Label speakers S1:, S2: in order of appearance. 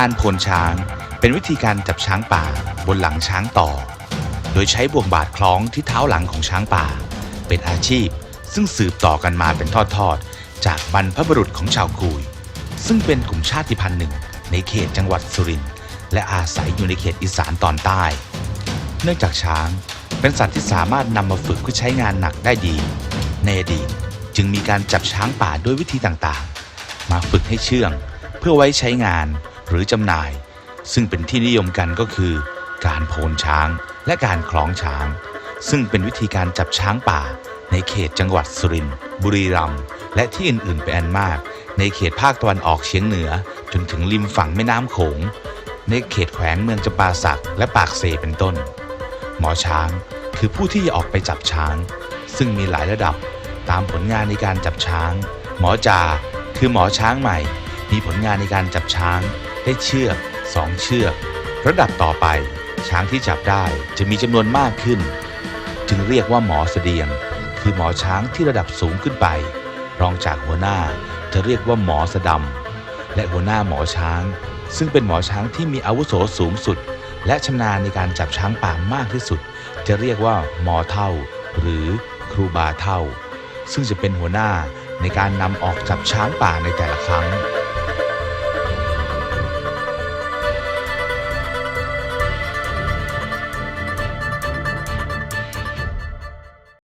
S1: การโพนช้าง เป็นวิธีการจับช้างป่าบนหลังช้างต่อ โดยใช้บ่วงบาดคล้องที่เท้าหลังของช้างป่า เป็นอาชีพ ซึ่งสืบต่อกันมาเป็นทอดๆ จากบรรพบุรุษของชาวกุย ซึ่งเป็นกลุ่มชาติพันธุ์หนึ่ง ในเขตจังหวัดสุรินทร์และอาศัยอยู่ในเขตอีสานตอนใต้ เนื่องจากช้างเป็นสัตว์ที่สามารถนำมาฝึกเพื่อใช้งานหนักได้ดี ในอดีตจึงมีการจับช้างป่าด้วยวิธีต่างๆ มาฝึกให้เชื่อง เพื่อไว้ใช้งาน หรือจำหน่าย ซึ่งเป็นที่นิยมกันก็คือ การโพนช้างและการคล้องช้าง ซึ่งเป็นวิธีการจับช้างป่า ในเขตจังหวัดสุรินทร์บุรีรัมย์และที่อื่นๆเป็นอันมาก ในเขตภาคตะวันออกเฉียงเหนือ จนถึงริมฝั่งแม่น้ำโขง ในเขตแขวงเมืองจำปาสักและปากเซเป็นต้น หมอช้างคือผู้ที่จะออกไปจับช้าง ซึ่งมีหลายระดับตามผลงานในการจับช้าง หมอจา คือหมอช้างใหม่ มีผลงานในการจับช้าง ได้เชือกสองเชือก ระดับต่อไป ช้างที่จับได้จะมีจำนวนมากขึ้น จึงเรียกว่าหมอเสดียง คือหมอช้างที่ระดับสูงขึ้นไป รองจากหัวหน้าจะเรียกว่าหมอสดำและหัวหน้าหมอช้าง ซึ่งเป็นหมอช้างที่มีอาวุโสสูงสุด และชำนาญในการจับช้างป่ามากที่สุด จะเรียกว่าหมอเท่า หรือครูบาเท่า ซึ่งจะเป็นหัวหน้าในการนำออกจับช้างป่าในแต่ละครั้ง